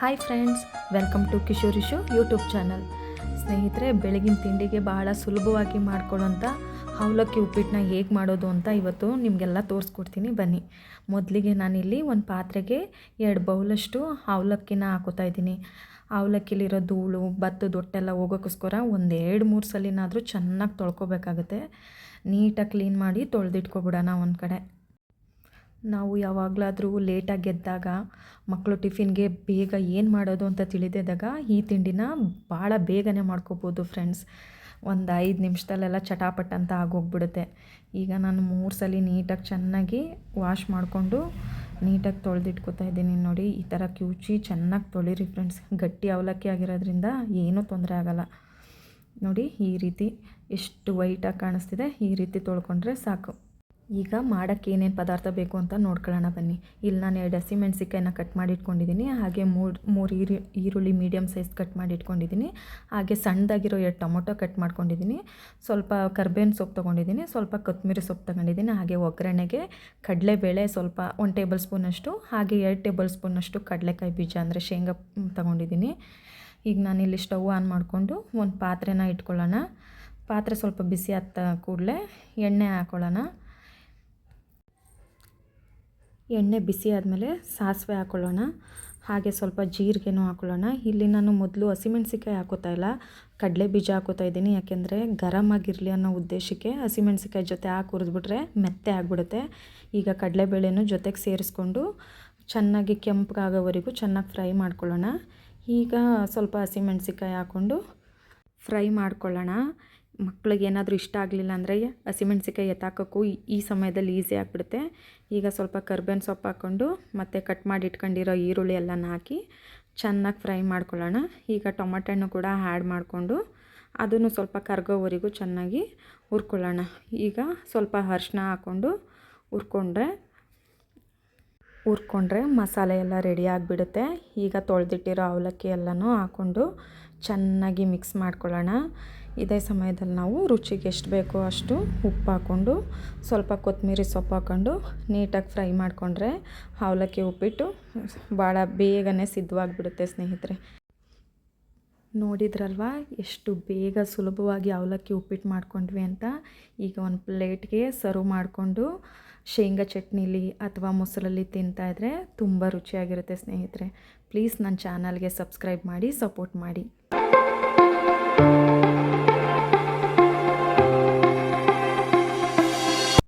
Hi friends welcome to Kishori show YouTube channel ಸ್ನೇಹಿತರೆ, ಬೆಳಗಿನ ತಿಂಡಿಗೆ ಬಹಳ ಸುಲಭವಾಗಿ ಮಾಡ್ಕೊಳ್ಳೋಂಥ ಅವಲಕ್ಕಿ ಉಪ್ಪಿಟ್ಟನ್ನ ಹೇಗೆ ಮಾಡೋದು ಅಂತ ಇವತ್ತು ನಿಮಗೆಲ್ಲ ತೋರಿಸ್ಕೊಡ್ತೀನಿ. ಬನ್ನಿ. ಮೊದಲಿಗೆ ನಾನಿಲ್ಲಿ ಒಂದು ಪಾತ್ರೆಗೆ ಎರಡು ಬೌಲಷ್ಟು ಅವಲಕ್ಕಿನ ಹಾಕೋತಾ ಇದ್ದೀನಿ. ಅವಲಕ್ಕಿಲಿರೋ ಧೂಳು, ಭತ್ತದ ಹೊಟ್ಟೆಲ್ಲ ಹೋಗೋಕ್ಕೋಸ್ಕರ ಒಂದು ಎರಡು ಮೂರು ಸಲಿನಾದರೂ ಚೆನ್ನಾಗಿ ತೊಳ್ಕೊಬೇಕಾಗುತ್ತೆ. ನೀಟಾಗಿ ಕ್ಲೀನ್ ಮಾಡಿ ತೊಳೆದಿಟ್ಕೊಬಿಡೋಣ ಒಂದು ಕಡೆ. ನಾವು ಯಾವಾಗಲಾದರೂ ಲೇಟಾಗಿ ಎದ್ದಾಗ ಮಕ್ಕಳು ಟಿಫಿನ್ಗೆ ಬೇಗ ಏನು ಮಾಡೋದು ಅಂತ ತಿಳಿದಿದ್ದಾಗ ಈ ತಿಂಡಿನ ಭಾಳ ಬೇಗನೆ ಮಾಡ್ಕೋಬೋದು ಫ್ರೆಂಡ್ಸ್ ಒಂದು ಐದು ನಿಮಿಷದಲ್ಲೆಲ್ಲ ಚಟಾಪಟ್ ಅಂತ ಆಗೋಗ್ಬಿಡುತ್ತೆ. ಈಗ ನಾನು ಮೂರು ಸಲ ನೀಟಾಗಿ ಚೆನ್ನಾಗಿ ವಾಶ್ ಮಾಡಿಕೊಂಡು ನೀಟಾಗಿ ತೊಳೆದಿಟ್ಕೊತಾ ಇದ್ದೀನಿ ನೋಡಿ. ಈ ಥರ ಕ್ಯೂಚಿ ಚೆನ್ನಾಗಿ ತೊಳಿರಿ ಫ್ರೆಂಡ್ಸ್ ಗಟ್ಟಿ ಅವಲಕ್ಕಿ ಆಗಿರೋದ್ರಿಂದ ಏನೂ ತೊಂದರೆ ಆಗೋಲ್ಲ. ನೋಡಿ ಈ ರೀತಿ ಎಷ್ಟು ವೈಟಾಗಿ ಕಾಣಿಸ್ತಿದೆ ಈ ರೀತಿ ತೊಳ್ಕೊಂಡ್ರೆ ಸಾಕು. ಈಗ ಮಾಡೋಕ್ಕೆ ಏನೇನು ಪದಾರ್ಥ ಬೇಕು ಅಂತ ನೋಡ್ಕೊಳ್ಳೋಣ ಬನ್ನಿ. ಇಲ್ಲಿ ನಾನು ಎರಡು ಹಸಿಮೆಣ್ಸಿಕಾಯಿನ ಕಟ್ ಮಾಡಿ ಇಟ್ಕೊಂಡಿದ್ದೀನಿ ಹಾಗೆ ಮೂರು ಮೂರು ಈರು, ಈರುಳ್ಳಿ ಮೀಡಿಯಮ್ ಸೈಜ್ ಕಟ್ ಮಾಡಿ ಇಟ್ಕೊಂಡಿದ್ದೀನಿ ಹಾಗೆ ಸಣ್ಣದಾಗಿರೋ ಎರಡು ಟೊಮೊಟೊ ಕಟ್ ಮಾಡ್ಕೊಂಡಿದ್ದೀನಿ. ಸ್ವಲ್ಪ ಕರ್ಬೇವಿನ ಸೊಪ್ಪು ತೊಗೊಂಡಿದ್ದೀನಿ. ಸ್ವಲ್ಪ ಕೊತ್ತಂಬರಿ ಸೊಪ್ಪು ತೊಗೊಂಡಿದ್ದೀನಿ. ಹಾಗೆ ಒಗ್ಗರಣೆಗೆ ಕಡಲೆಬೇಳೆ ಸ್ವಲ್ಪ ಒಂದು ಟೇಬಲ್ ಸ್ಪೂನಷ್ಟು ಹಾಗೆ ಎರಡು ಟೇಬಲ್ ಸ್ಪೂನಷ್ಟು ಕಡಲೆಕಾಯಿ ಬೀಜ ಅಂದರೆ ಶೇಂಗಾ ತೊಗೊಂಡಿದ್ದೀನಿ. ಈಗ ನಾನಿಲ್ಲಿ ಸ್ಟವ್ ಆನ್ ಮಾಡಿಕೊಂಡು ಒಂದು ಪಾತ್ರೆನ ಇಟ್ಕೊಳ್ಳೋಣ. ಪಾತ್ರೆ ಸ್ವಲ್ಪ ಬಿಸಿ ಆದ ಕೂಡಲೇ ಎಣ್ಣೆ ಹಾಕ್ಕೊಳ್ಳೋಣ ಎಣ್ಣೆ ಬಿಸಿ ಆದಮೇಲೆ ಸಾಸಿವೆ ಹಾಕ್ಕೊಳ್ಳೋಣ ಹಾಗೆ ಸ್ವಲ್ಪ ಜೀರಿಗೆನೂ ಹಾಕ್ಕೊಳ್ಳೋಣ ಇಲ್ಲಿ ನಾನು ಮೊದಲು ಹಸಿಮೆಣ್ಸಿಕಾಯಿ ಹಾಕೋತಾ ಇಲ್ಲ. ಕಡಲೆ ಬೀಜ ಹಾಕೋತಾ ಇದ್ದೀನಿ. ಯಾಕೆಂದರೆ ಗರಮ್ ಆಗಿರಲಿ ಅನ್ನೋ ಉದ್ದೇಶಕ್ಕೆ ಹಸಿಮೆಣ್ಸಿಕಾಯಿ ಜೊತೆ ಹಾಕಿ ಹುರಿದ್ಬಿಟ್ರೆ ಮೆತ್ತೆ ಆಗಿಬಿಡುತ್ತೆ. ಈಗ ಕಡಲೆಬೇಳೆನೂ ಜೊತೆಗೆ ಸೇರಿಸ್ಕೊಂಡು ಚೆನ್ನಾಗಿ ಕೆಂಪಗಾಗೋವರೆಗೂ ಚೆನ್ನಾಗಿ ಫ್ರೈ ಮಾಡ್ಕೊಳ್ಳೋಣ. ಈಗ ಸ್ವಲ್ಪ ಹಸಿಮೆಣ್ಸಿಕಾಯಿ ಹಾಕ್ಕೊಂಡು ಫ್ರೈ ಮಾಡ್ಕೊಳ್ಳೋಣ. ಮಕ್ಳಿಗೆ ಏನಾದರೂ ಇಷ್ಟ ಆಗಲಿಲ್ಲ ಅಂದರೆ ಹಸಿಮೆಣ್ಸಿಕಾಯಿ ಎತ್ತಾಕೋಕ್ಕೂ ಈ ಸಮಯದಲ್ಲಿ ಈಸಿ ಆಗಿಬಿಡುತ್ತೆ. ಈಗ ಸ್ವಲ್ಪ ಕರ್ಬೇವಿನ ಸೊಪ್ಪು ಹಾಕ್ಕೊಂಡು ಮತ್ತು ಕಟ್ ಮಾಡಿ ಇಟ್ಕೊಂಡಿರೋ ಈರುಳ್ಳಿ ಎಲ್ಲನ ಹಾಕಿ ಚೆನ್ನಾಗಿ ಫ್ರೈ ಮಾಡ್ಕೊಳ್ಳೋಣ. ಈಗ ಟೊಮೊಟೊ ಹಣ್ಣು ಕೂಡ ಆ್ಯಡ್ ಮಾಡಿಕೊಂಡು ಅದನ್ನು ಸ್ವಲ್ಪ ಕರ್ಗೋವರೆಗೂ ಚೆನ್ನಾಗಿ ಹುರ್ಕೊಳ್ಳೋಣ. ಈಗ ಸ್ವಲ್ಪ ಅರ್ಶಿನ ಹಾಕ್ಕೊಂಡು ಹುರ್ಕೊಂಡ್ರೆ ಹುರ್ಕೊಂಡ್ರೆ ಮಸಾಲೆ ಎಲ್ಲ ರೆಡಿ ಆಗಿಬಿಡುತ್ತೆ. ಈಗ ತೊಳೆದಿಟ್ಟಿರೋ ಅವಲಕ್ಕಿ ಎಲ್ಲನೂ ಹಾಕ್ಕೊಂಡು ಚೆನ್ನಾಗಿ ಮಿಕ್ಸ್ ಮಾಡ್ಕೊಳ್ಳೋಣ. ಇದೇ ಸಮಯದಲ್ಲಿ ನಾವು ರುಚಿಗೆ ಎಷ್ಟು ಬೇಕೋ ಅಷ್ಟು ಉಪ್ಪು ಹಾಕ್ಕೊಂಡು, ಸ್ವಲ್ಪ ಕೊತ್ತಂಬರಿ ಸೊಪ್ಪು ಹಾಕ್ಕೊಂಡು ನೀಟಾಗಿ ಫ್ರೈ ಮಾಡಿಕೊಂಡ್ರೆ ಅವಲಕ್ಕಿ ಉಪ್ಪಿಟ್ಟು ಭಾಳ ಬೇಗನೆ ಸಿದ್ಧವಾಗಿಬಿಡುತ್ತೆ ಸ್ನೇಹಿತರೆ. ನೋಡಿದ್ರಲ್ವ? ಎಷ್ಟು ಬೇಗ ಸುಲಭವಾಗಿ ಅವಲಕ್ಕಿ ಉಪ್ಪಿಟ್ಟು ಮಾಡ್ಕೊಂಡ್ವಿ ಅಂತ? ಈಗ ಒಂದು ಪ್ಲೇಟ್ಗೆ ಸರ್ವ್ ಮಾಡಿಕೊಂಡು ಶೇಂಗಾ ಚಟ್ನಿಲಿ ಅಥವಾ ಮೊಸರಲ್ಲಿ ತಿಂತಾಯಿದ್ರೆ ತುಂಬ ರುಚಿಯಾಗಿರುತ್ತೆ ಸ್ನೇಹಿತರೆ. ಪ್ಲೀಸ್ ನನ್ನ ಚಾನಲ್ಗೆ ಸಬ್ಸ್ಕ್ರೈಬ್ ಮಾಡಿ, ಸಪೋರ್ಟ್ ಮಾಡಿ.